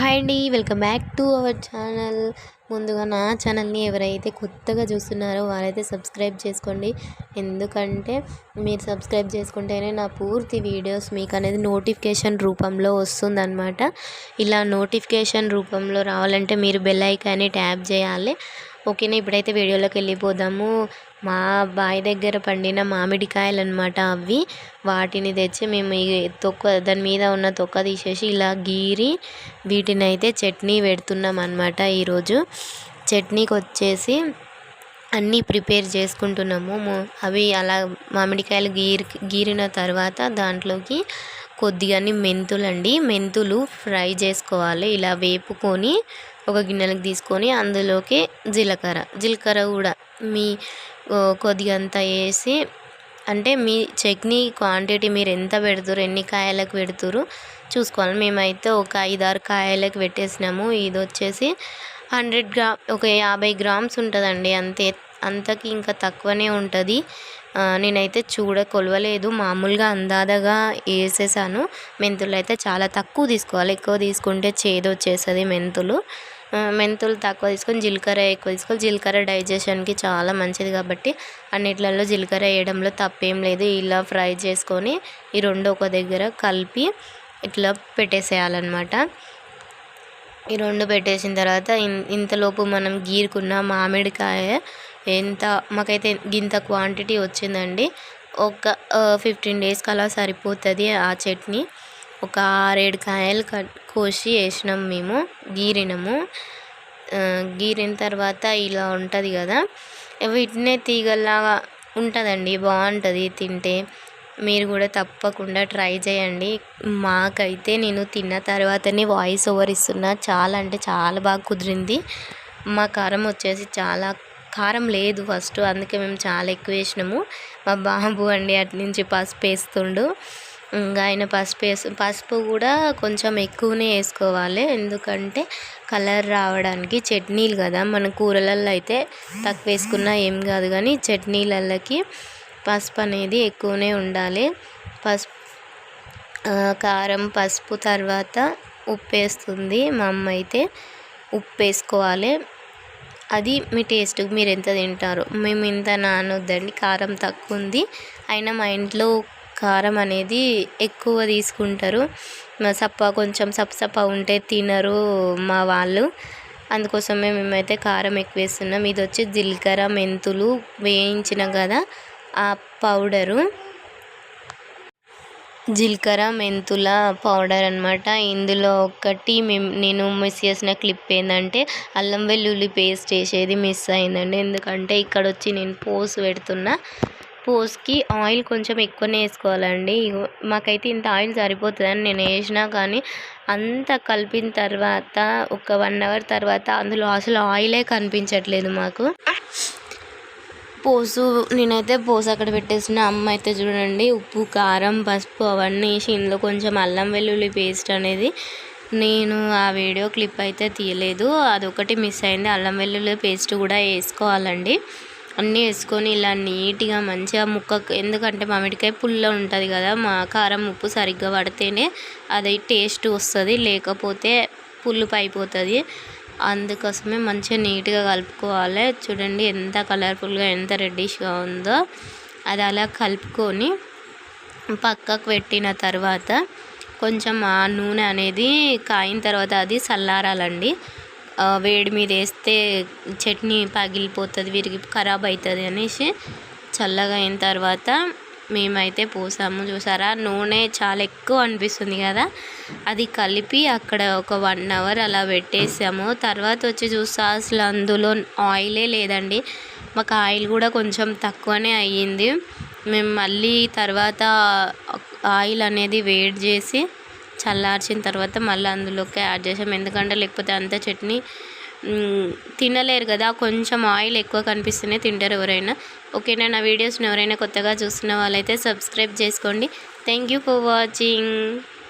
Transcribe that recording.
Hi అండి welcome back to our channel. ముందుగా నా ఛానల్ని ఎవరైతే కొత్తగా చూస్తున్నారో వారైతే సబ్స్క్రైబ్ చేసుకోండి. ఎందుకంటే మీరు సబ్స్క్రైబ్ చేసుకుంటేనే నా పూర్తి వీడియోస్ మీకు అనేది నోటిఫికేషన్ రూపంలో వస్తుందన్నమాట. ఇలా నోటిఫికేషన్ రూపంలో రావాలంటే మీరు బెల్ ఐకాన్ని ట్యాప్ చేయాలి. ఓకేనా? ఇప్పుడైతే వీడియోలోకి వెళ్ళిపోదాము. మా బావి దగ్గర పండిన మామిడికాయలు అనమాట అవి. వాటిని తెచ్చి మేము తొక్క దాని మీద ఉన్న తొక్క తీసేసి ఇలా గీరి వీటిని అయితే చట్నీ పెడుతున్నాం అనమాట ఈరోజు. చట్నీకి వచ్చేసి అన్నీ ప్రిపేర్ చేసుకుంటున్నాము. అవి అలా మామిడికాయలు గీరి గీరిన తర్వాత దాంట్లోకి కొద్దిగా మెంతులు అండి మెంతులు ఫ్రై చేసుకోవాలి. ఇలా వేపుకొని ఒక గిన్నెలకు తీసుకొని అందులోకి జీలకర్ర. జీలకర్ర కూడా మీ కొద్దిగంత వేసి అంటే మీ చట్నీ క్వాంటిటీ మీరు ఎంత పెడుతురు ఎన్ని కాయలకు పెడుతురు చూసుకోవాలి. మేమైతే ఒక ఐదారు కాయలకు పెట్టేసినాము. ఇది వచ్చేసి హండ్రెడ్ గ్రామ్ ఒక యాభై గ్రామ్స్ ఉంటుందండి. అంతే అంతకి ఇంకా తక్కువనే ఉంటుంది. నేనైతే చూడ కొలవలేదు మామూలుగా అందాదగా వేసేసాను. మెంతులు అయితే చాలా తక్కువ తీసుకోవాలి. ఎక్కువ తీసుకుంటే చేదు వచ్చేస్తుంది మెంతులు. మెంతులు తక్కువ తీసుకొని జీలకర్ర ఎక్కువ తీసుకొని జీలకర్ర డైజెషన్కి చాలా మంచిది కాబట్టి అన్నిట్లలో జీలకర్ర వేయడంలో తప్పేం లేదు. ఇలా ఫ్రై చేసుకొని ఈ రెండు ఒక దగ్గర కలిపి ఇట్లా పెట్టేసేయాలన్నమాట. ఈ రెండు పెట్టేసిన తర్వాత ఇంతలోపు మనం గీరుకున్న మామిడికాయ ఎంత మాకైతే ఇంత క్వాంటిటీ వచ్చిందండి. ఒక ఫిఫ్టీన్ డేస్కి అలా సరిపోతుంది ఆ చట్నీ. ఒక ఆరేడు కాయలు కట్ కోసి వేసినాం మేము గీరినము. గీరిన తర్వాత ఇలా ఉంటుంది కదా. వీటినే తీగల్లాగా ఉంటుందండి బాగుంటుంది తింటే. మీరు కూడా తప్పకుండా ట్రై చేయండి. మాకైతే నేను తిన్న తర్వాతనే వాయిస్ ఓవర్ ఇస్తున్నా. చాలా అంటే చాలా బాగా కుదిరింది. మా కారం వచ్చేసి చాలా కారం లేదు ఫస్ట్ అందుకే మేము చాలా ఎక్కువ వేసినాము. మా బాబు అండి అటు నుంచి పసుపు వేస్తుండు. ఇంకా ఆయన పసుపు వేసు పసుపు కూడా కొంచెం ఎక్కువనే వేసుకోవాలి. ఎందుకంటే కలర్ రావడానికి చట్నీలు కదా. మన కూరలలో అయితే తక్కువ వేసుకున్నా ఏం కాదు కానీ చట్నీలకి పసుపు అనేది ఎక్కువనే ఉండాలి. పసుపు కారం పసుపు తర్వాత ఉప్పు వేస్తుంది. మా అమ్మ అయితే ఉప్పు వేసుకోవాలి. అది మీ టేస్ట్ మీరు ఎంత తింటారో. మేము ఇంత నానొద్దండి. కారం తక్కువ ఉంది. అయినా మా ఇంట్లో కారం అనేది ఎక్కువ తీసుకుంటారు. సప్ప కొంచెం సప్సప్ప ఉంటే తినరు మా వాళ్ళు. అందుకోసమే మేమైతే కారం ఎక్కువ వేస్తున్నాం ఇది వచ్చి జీలకర్ర మెంతులు వేయించిన కదా ఆ పౌడరు. జీలకర్ర మెంతుల పౌడర్ అనమాట ఇందులో ఒకటి నేను మిస్ చేసిన క్లిప్ ఏంటంటే అల్లం వెల్లుల్లి పేస్ట్ వేసేది మిస్ అయిందండి. ఎందుకంటే ఇక్కడ వచ్చి నేను పోస్ పెడుతున్నా. పోస్కి ఆయిల్ కొంచెం ఎక్కువనే వేసుకోవాలండి. మాకైతే ఇంత ఆయిల్ సరిపోతుందని నేను వేసినా కానీ అంత కలిపిన తర్వాత ఒక వన్ అవర్ తర్వాత అందులో అసలు ఆయిలే కనిపించట్లేదు మాకు. పోసు నేనైతే పోసు అక్కడ పెట్టేసిన అమ్మ అయితే చూడండి ఉప్పు కారం పసుపు అవన్నీ వేసి ఇందులో కొంచెం అల్లం వెల్లుల్లి పేస్ట్ అనేది నేను ఆ వీడియో క్లిప్ అయితే తీయలేదు. అదొకటి మిస్ అయింది. అల్లం వెల్లుల్లి పేస్ట్ కూడా వేసుకోవాలండి. అన్నీ వేసుకొని ఇలా నీట్గా మంచిగా ముక్క ఎందుకంటే మామిడికాయ పుల్ల ఉంటుంది కదా మా కారం ఉప్పు సరిగ్గా పడితేనే అది టేస్ట్ వస్తుంది లేకపోతే పులుపు అయిపోతుంది. అందుకోసమే మంచిగా నీట్గా కలుపుకోవాలి. చూడండి ఎంత కలర్ఫుల్గా ఎంత రెడ్డిష్గా ఉందో. అది అలా కలుపుకొని పక్కకు పెట్టిన తర్వాత కొంచెం ఆ నూనె అనేది కాయిన తర్వాత అది చల్లారాలండి. వేడి మీద వేస్తే చట్నీ పగిలిపోతుంది విరిగి ఖరాబ్ అవుతుంది అనేసి చల్లగా అయిన తర్వాత మేమైతే పోసాము. చూసారా? నూనె చాలా ఎక్కువ అనిపిస్తుంది కదా? అది కలిపి అక్కడ ఒక వన్ అవర్ అలా పెట్టేసాము. తర్వాత వచ్చి చూస్తా అసలు అందులో ఆయిలే లేదండి. మాకు ఆయిల్ కూడా కొంచెం తక్కువనే అయ్యింది. మేము మళ్ళీ తర్వాత ఆయిల్ అనేది వేడి చేసి చల్లార్చిన తర్వాత మళ్ళీ అందులోకి యాడ్ చేసాం. ఎందుకంటే లేకపోతే అంత చట్నీ తినలేరు కదా. కొంచెం ఆయిల్ ఎక్కువ కనిపిస్తేనే తింటారు ఎవరైనా. ఓకేనా? నా వీడియోస్ని ఎవరైనా కొత్తగా చూస్తున్న వాళ్ళైతే సబ్స్క్రైబ్ చేసుకోండి. Thank you for watching.